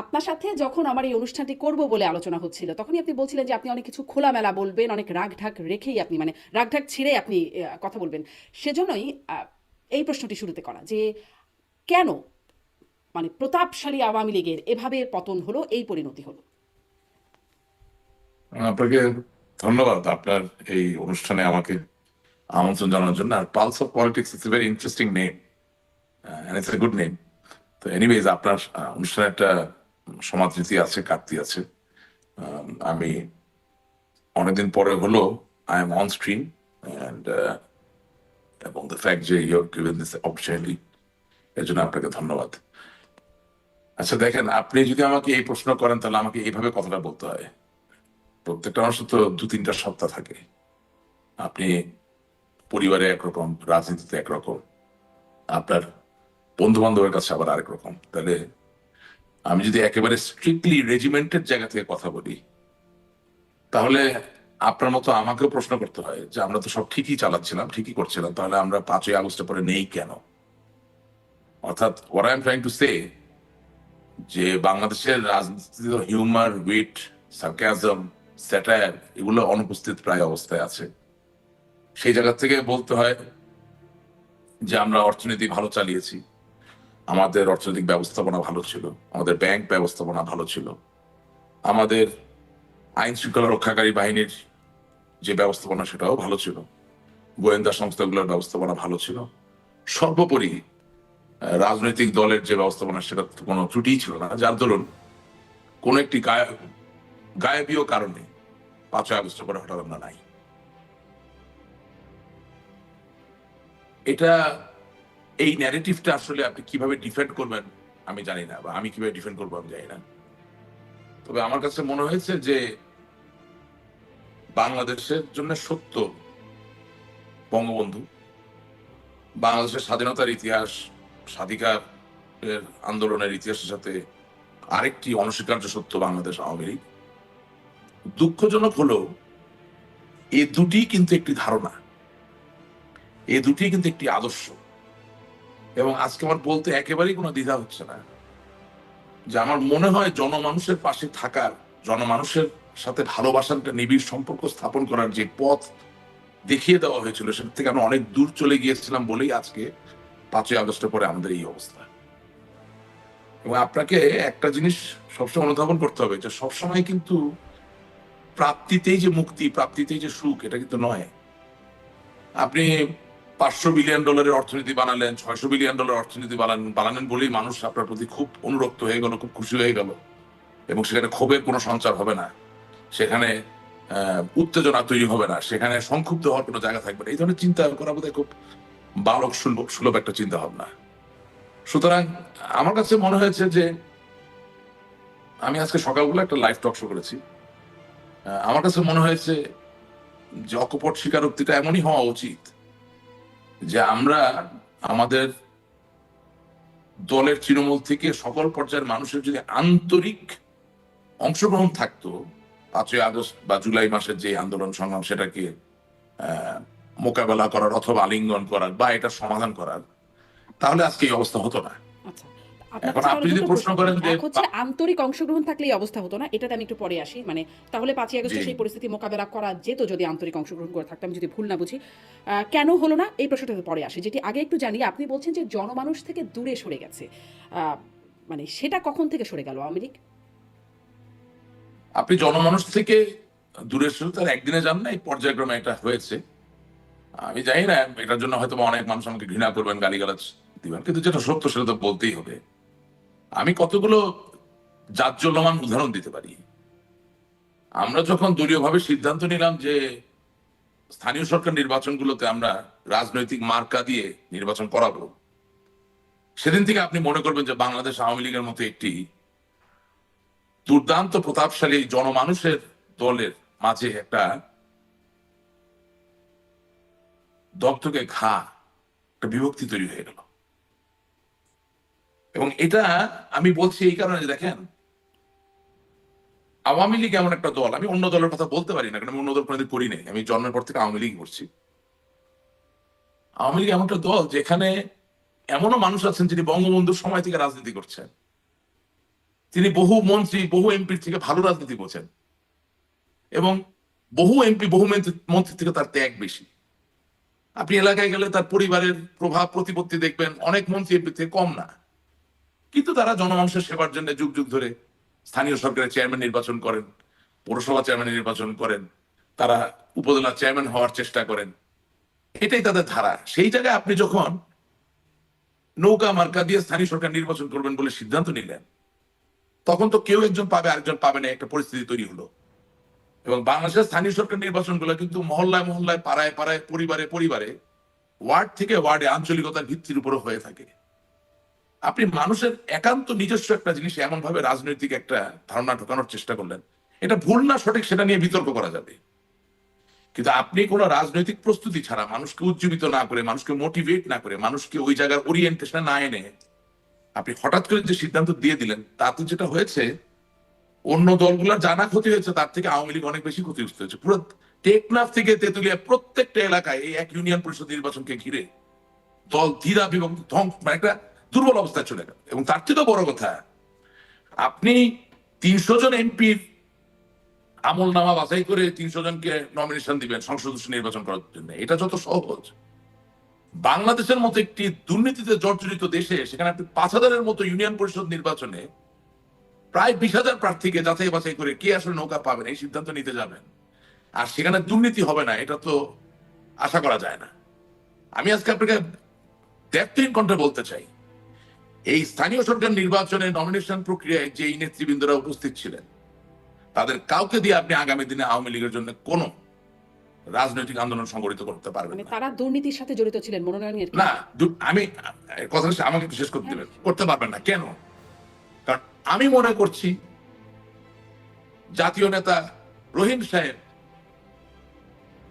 আপনার সাথে যখন আমার এই অনুষ্ঠানটি করব বলে আলোচনা হচ্ছিল, তখনই আপনি বলছিলেন যে আপনি অনেক কিছু খোলামেলা বলবেন, অনেক রাগ ঢাক রেখেই আপনি মানে রাগ ঢাক ছিঁড়ে আপনি কথা বলবেন। সেজন্যই এই প্রশ্নটি শুরুতে করা যে কেন মানে প্রতাপশালী আওয়ামী লীগের এভাবে পতন হলো, এই পরিণতি হলো? আপনাকে ধন্যবাদ আপনার এই অনুষ্ঠানে আমাকে আমন্ত্রণ জানানোর জন্য। আর pulse of politics very interesting name it's a good name তো এনিওয়েজ আপনার অনুষ্ঠানে একটা সমাদৃতি আছে কাটতি আছে। আমি অনেকদিন পরে হলো I am on screen and এবং দ্য ফ্যাক্ট যে ইউ গিভেন দিস অপরচুনিটি এর জন্য আপনাকে ধন্যবাদ। আচ্ছা দেখেন, আপনি যদি আমাকে এই প্রশ্ন করেন, তাহলে আমাকে এইভাবে কথাটা বলতে হয়। প্রত্যেকটা মানুষের তো দু তিনটা সপ্তাহ থাকে। আপনি পরিবারে একরকম, রাজনীতিতে একরকম, আপনার বন্ধু বান্ধবের কাছে আবার আরেক রকম। তাহলে আমি যদি একেবারে স্ট্রিক্টলি রেজিমেন্টের জায়গা থেকে কথা বলি, তাহলে আপনার মতো আমাকেও প্রশ্ন করতে হয় যে আমরা তো সব ঠিকই চালাচ্ছিলাম, ঠিকই করছিলাম, তাহলে আমরা পাঁচই আগস্টের পরে নেই কেন? অর্থাৎ or I am trying to say যে বাংলাদেশের রাজনীতিতে হিউমার উইট সার্কাজম স্যাটায়ার এগুলো অনুপস্থিত প্রায় অবস্থায় আছে। সেই জায়গা থেকে বলতে হয় যে আমরা অর্থনীতি ভালো চালিয়েছি। আমাদের অর্থনৈতিক ব্যবস্থাপনা ভালো ছিল, আমাদের ব্যাংক ব্যবস্থাপনা ভালো ছিল, আমাদের আইন শৃঙ্খলা রক্ষাকারী বাহিনীর যে ব্যবস্থাপনা সেটাও ভালো ছিল, গোয়েন্দা সংস্থাগুলোর ব্যবস্থাপনা ভালো ছিল, সর্বোপরি রাজনৈতিক দলের যে ব্যবস্থাপনা সেটা তো কোনো ত্রুটিই ছিল না, যার দরুন কোন একটি গায়ে- গায়েবীয় কারণে পাঁচই আগস্ট পরে হঠাৎ আমরা নাই। এটা এই ন্যারেটিভটা আসলে আপনি কীভাবে ডিফেন্ড করবেন, আমি জানি না, বা আমি কীভাবে ডিফেন্ড করব, আমি জানি না। তবে আমার কাছে মনে হয়েছে যে বাংলাদেশের জন্য সত্য, বঙ্গবন্ধু, বাংলাদেশের স্বাধীনতার ইতিহাস, স্বাধিকার আন্দোলনের ইতিহাসের সাথে আরেকটি অনস্বীকার্য সত্য বাংলাদেশ আওয়ামী লীগ। দুঃখজনক হলো এ দুটি কিন্তু একটি ধারণা, এ দুটি কিন্তু একটি আদর্শ। এবং আজকে আমার বলতে একেবারেই কোনো দ্বিধা হচ্ছে না। যে আমার মনে হয় জনমানুষের পাশে থাকার, জনমানুষের সাথে ভালোবাসার একটা নিবিড় সম্পর্ক স্থাপন করার যে পথ দেখিয়ে দেওয়া হয়েছিল, সেটা থেকে আমরা অনেক দূর চলে গিয়েছিলাম বলেই আজকে পাঁচই আগস্টের পরে আমাদের এই অবস্থা। এবং আপনাকে একটা জিনিস সবসময় অনুধাবন করতে হবে, যে সবসময় কিন্তু প্রাপ্তিতেই যে মুক্তি, প্রাপ্তিতেই যে সুখ, এটা কিন্তু নয়। আপনি পাঁচশো বিলিয়ন ডলারের অর্থনীতি বানালেন, ছয়শো বিলিয়ন ডলার অর্থনীতি বানালেন বানালেন বলেই মানুষ আপনার প্রতি খুব অনুরক্ত হয়ে গেল, খুব খুশি হয়ে গেল। এবং সেখানে ক্ষোভের কোনো সঞ্চার হবে না। সেখানে উত্তেজনা তৈরি হবে না। সেখানে সংক্ষুব্ধ হওয়ার কোনো জায়গা থাকবে না। এই ধরনের চিন্তা করা বোধহয় খুব বালক সুলভ সুলভ একটা চিন্তা ভাবনা সুতরাং আমার কাছে মনে হয়েছে যে আমি আজকে সকালবেলা একটা লাইভ টক শো করেছি। আমার কাছে মনে হয়েছে যে অকপট স্বীকারোক্তিটা এমনই হওয়া উচিত যে আমরা আমাদের দলের তৃণমূল থেকে সকল পর্যায়ের মানুষের যদি আন্তরিক অংশগ্রহণ থাকতো, পাঁচই আগস্ট বা জুলাই মাসের যে আন্দোলন সংগ্রাম সেটাকে মোকাবেলা করার অথবা আলিঙ্গন করার বা এটা সমাধান করার, তাহলে আজকে এই অবস্থা হতো না। আচ্ছা। এখন আপনি যদি প্রশ্ন করেন যে- হচ্ছে আন্তরিক অংশগ্রহণ থাকলে এই অবস্থা হতো না এটাতে আমি একটু পরে আসি। মানে তাহলে পাঁচই আগস্টে সেই পরিস্থিতি মোকাবেলা করা যেত যদি আন্তরিক অংশগ্রহণ করে থাকতাম যদি ভুল না বুঝি। কেন হলো না? এই প্রশ্নটাতে পরে আসি। যেটি আগে একটু জানি আপনি বলছেন যে জনমানুষ থেকে দূরে সরে গেছে। মানে সেটা কখন থেকে সরে গেল আওয়ামী লীগ? আপনি জনমানুষ থেকে দূরে শুধু তার একদিনে যান না এই পর্যায়ক্রমে এটা হয়েছে। আমি জানি না এটার জন্য হয়তো অনেক মানুষ আমাকে ঘৃণা করবেন গালিগালাজ দিবেন কিন্তু যেটা সত্য সেটা তো বলতেই হবে। আমি কতগুলো জাজ্জল্যমান উদাহরণ দিতে পারি? আমরা যখন দলীয়ভাবে সিদ্ধান্ত নিলাম যে স্থানীয় সরকার নির্বাচনগুলোতে আমরা রাজনৈতিক মার্কা দিয়ে নির্বাচন করাবো, সেদিন থেকে আপনি মনে করবেন যে বাংলাদেশ আওয়ামী লীগের মতো একটি দুর্দান্ত প্রতাপশালী জনমানুষের দলের মাঝে একটা দপ্তকে ঘা, একটা বিভক্তি তৈরি হয়ে গেল। এবং এটা আমি বলছি এই কারণে দেখেন, আওয়ামী লীগ এমন একটা দল, আমি অন্য দলের কথা বলতে পারি না, কারণ আমি অন্য দল কোনোদিন করি নাই, আমি জন্মের পর থেকে আওয়ামী লীগ করছি। আওয়ামী লীগ এমন একটা দল যেখানে এমনও মানুষ আছেন যিনি বঙ্গবন্ধুর সময় থেকে রাজনীতি করছেন। তিনি বহু মন্ত্রী, বহু এমপির থেকে ভালো রাজনীতি করছেন। এবং বহু এমপি, বহু মন্ত্রী- থেকে তার ত্যাগ বেশি। আপনি এলাকায় গেলে তার পরিবারের প্রভাব, প্রতিপত্তি দেখবেন, অনেক মন্ত্রী এমপি থেকে কম না। কিন্তু তারা জনমানুষের সেবার জন্য যুগ যুগ ধরে স্থানীয় সরকারের চেয়ারম্যান নির্বাচন করেন, পৌরসভা চেয়ারম্যান নির্বাচন করেন, তারা উপজেলা চেয়ারম্যান হওয়ার চেষ্টা করেন। এটাই তাদের ধারা। সেই জায়গায় আপনি যখন নৌকা মার্কা দিয়ে স্থানীয় সরকার নির্বাচন করবেন বলে সিদ্ধান্ত নিলেন, তখন তো কেউ একজন পাবে, আরেকজন পাবে না, একটা পরিস্থিতি তৈরি হলো। এবং বাংলাদেশের স্থানীয় সরকার নির্বাচনগুলো কিন্তু মহল্লায় মহল্লায়, পাড়ায় পাড়ায়, পরিবারে পরিবারে, ওয়ার্ড থেকে ওয়ার্ডে আঞ্চলিকতার ভিত্তির উপর হয়ে থাকে। আপনি মানুষের একান্ত নিজস্ব একটা জিনিস এমন ভাবে রাজনৈতিক একটা ধারণা ঢোকানোর চেষ্টা করলেন, এটা ভুল না সঠিক সেটা নিয়ে বিতর্ক করা যাবে। কিন্তু আপনি কোনো রাজনৈতিক প্রস্তুতি ছাড়া মানুষকে উজ্জীবিত না করে, মানুষকে মোটিভেট না করে, মানুষকে ওই জায়গার ওরিয়েন্টেশনে না এনে আপনি হঠাৎ করে যে সিদ্ধান্ত দিয়ে দিলেন, তাতে যেটা হয়েছে, অন্য দলগুলোর জানা ক্ষতি হয়েছে, তার থেকে আওয়ামী লীগ অনেক বেশি ক্ষতিগ্রস্ত হয়েছে। পুরো টেকনাফ থেকে তেতুলিয়া প্রত্যেকটা এলাকায় এই এক ইউনিয়ন পরিষদ নির্বাচনকে ঘিরে দল ধীরা বিভক্ত, ধ্বংস মানে একটা দুর্বল অবস্থায় চলে গেল। এবং তার থেকেও বড় কথা, আপনি তিনশো জন এমপির আমল নামা বাছাই করে তিনশো জনকে নমিনেশন দিবেন, সংসদ নির্বাচন করার জন্য। এটা যত সহজ। বাংলাদেশের মতো একটি দুর্নীতিতে জর্জরিত দেশে, সেখানে আপনি পাঁচ হাজারের মতো ইউনিয়ন পরিষদ নির্বাচনে প্রায় বিশ হাজার প্রার্থীকে যাচাই বাছাই করে কে আসলে নৌকা পাবেন, এই সিদ্ধান্ত নিতে যাবেন। আর সেখানে দুর্নীতি হবে না, এটা তো আশা করা যায় না। আমি আজকে আপনাকে দ্ব্যর্থহীন কণ্ঠে বলতে চাই। এই স্থানীয় সরকার নির্বাচনে নমিনেশন প্রক্রিয়ায় যে নেতৃবৃন্দরা উপস্থিত ছিলেন তাদের কাউকে দিয়ে আপনি আগামী দিনে আওয়ামী লীগের জন্য কোনো রাজনৈতিক আন্দোলন সংগঠিত করতে পারবেন মানে তারা দুর্নীতির সাথে জড়িত ছিলেন মনোনয়নের না আমি হচ্ছে আমাকে শেষ করতে দেবেন করতে পারবেন না। কেন? কারণ আমি মনে করছি জাতীয় নেতা রহিম সাহেব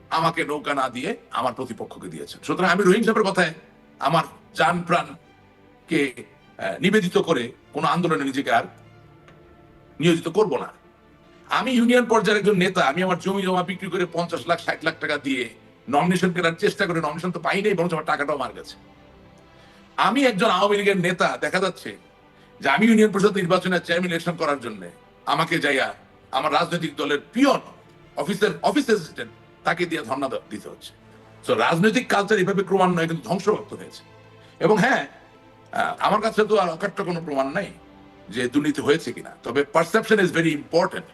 আমাকে নৌকা না দিয়ে আমার প্রতিপক্ষকে দিয়েছেন। সুতরাং আমি রহিম সাহেবের কথায় আমার যান প্রাণ কে নিবেদিত করে কোন আন্দোলনে নিজেকে আর নিয়োজিত করব না। আমি ইউনিয়ন পর্যায়ের একজন নেতা, আমি আমার জমি জমা বিক্রি করে পঞ্চাশ লাখ, ষাট লাখ টাকা দিয়ে নমিনেশন কেনার চেষ্টা করে নমিনেশন তো পাই নাই, বরঞ্চ আমার টাকাটাও মার গেছে। আমি একজন আওয়ামী লীগের নেতা, দেখা যাচ্ছে যে আমি ইউনিয়ন পরিষদ নির্বাচনের চেয়ারম্যান ইলেকশন করার জন্য আমাকে যাইয়া আমার রাজনৈতিক দলের পিয়ন অফিসের অফিস অ্যাসিস্ট্যান্ট তাকে দিয়ে ধর্ণা দিতে হচ্ছে। তো রাজনৈতিক কালচার এভাবে ক্রমান্বয়ে কিন্তু ধ্বংসপ্রাপ্ত হয়েছে। এবং হ্যাঁ আমার কাছে তো আর অকাট্য কোনো প্রমাণ নাই যে দুর্নীতি হয়েছে কিনা। তবে perception is very important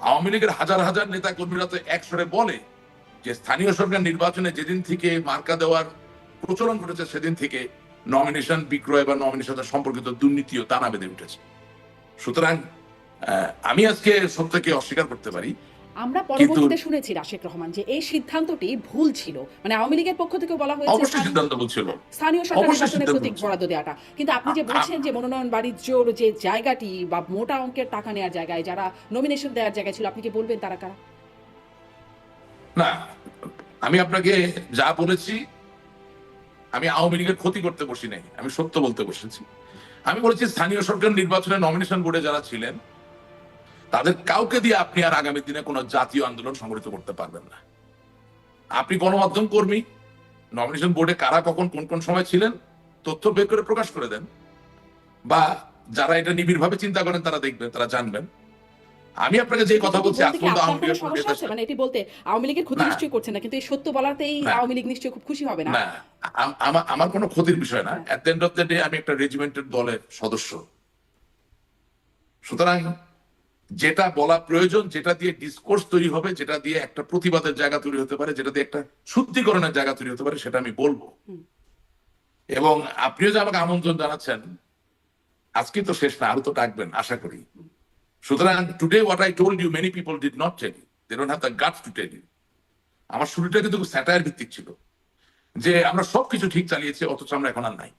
Awami লীগের হাজার হাজার নেতা কর্মীরা তো একসরে বলে যে স্থানীয় সরকার নির্বাচনে যেদিন থেকে মার্কা দেওয়ার প্রচলন ঘটেছে, সেদিন থেকে নমিনেশন বিক্রয় বা নমিনেশন সম্পর্কিত দুর্নীতিও টানা বেঁধে উঠেছে। সুতরাং আমি আজকে সত্যকে অস্বীকার করতে পারি আমরা পরবর্তীতে শুনেছি রাশেক রহমান যে এই সিদ্ধান্তটি ভুল ছিল। মানে আওয়ামী লীগের পক্ষ থেকে বলা হয়েছে স্থানীয়- সরকার সিদ্ধান্ত প্রতীক বরাদ্দ দেওয়াটা। কিন্তু আপনি যে বলছেন যে মনোনয়ন বাণিজ্যর যে জায়গাটি বা মোটা অঙ্কের টাকা নেওয়ার জায়গায় যারা নমিনেশন দেওয়ার জায়গায় ছিল আপনি কি বলবেন তারা কারা? না আমি আপনাকে যা বলেছি আমি আওয়ামী লীগের ক্ষতি করতে বসি নাই আমি সত্য বলতে বসেছি। আমি বলেছি স্থানীয় সরকার নির্বাচনে নমিনেশন বোর্ডে যারা ছিলেন তাদের কাউকে দিয়ে আপনি আর আগামী দিনে কোনো জাতীয় আন্দোলন সংগঠিত করতে পারবেন না। আপনি গণমাধ্যম কর্মী নমিনেশন বোর্ডে কারা কখন কোন কোন সময় ছিলেন তথ্য বের করে প্রকাশ করে দেন। বা যারা এটা নিবিড়ভাবে চিন্তা করেন তারা দেখবেন তারা জানবেন। আমি আপনাকে যে কথা বলছি? মানে এটি বলতে আওয়ামী লীগের ক্ষতি। নিশ্চয়ই করছেন না কিন্তু এই সত্য বলাতেই আওয়ামী লীগ নিশ্চয়ই খুব খুশি হবে না? আমার আমার কোনো ক্ষতির বিষয় না। At end of the day আমি একটা রেজিমেন্টের দলের সদস্য। সুতরাং যেটা বলা প্রয়োজন যেটা দিয়ে ডিসকোর্স তৈরি হবে যেটা দিয়ে একটা প্রতিবাদের জায়গা তৈরি হতে পারে যেটা দিয়ে একটা শুদ্ধিকরণের জায়গা তৈরি হতে পারে সেটা আমি বলব। এবং আপনিও যে আমাকে আমন্ত্রণ জানাচ্ছেন আজকে তো শেষ না আরও তো ডাকবেন আশা করি। সুতরাং today what I told you many people did not tell you they don't have the guts to tell you আমার শুরুটা কিন্তু স্যাটায়ার ভিত্তিক ছিল। যে আমরা সবকিছু ঠিক চালিয়েছি অথচ আমরা এখন আর নাই।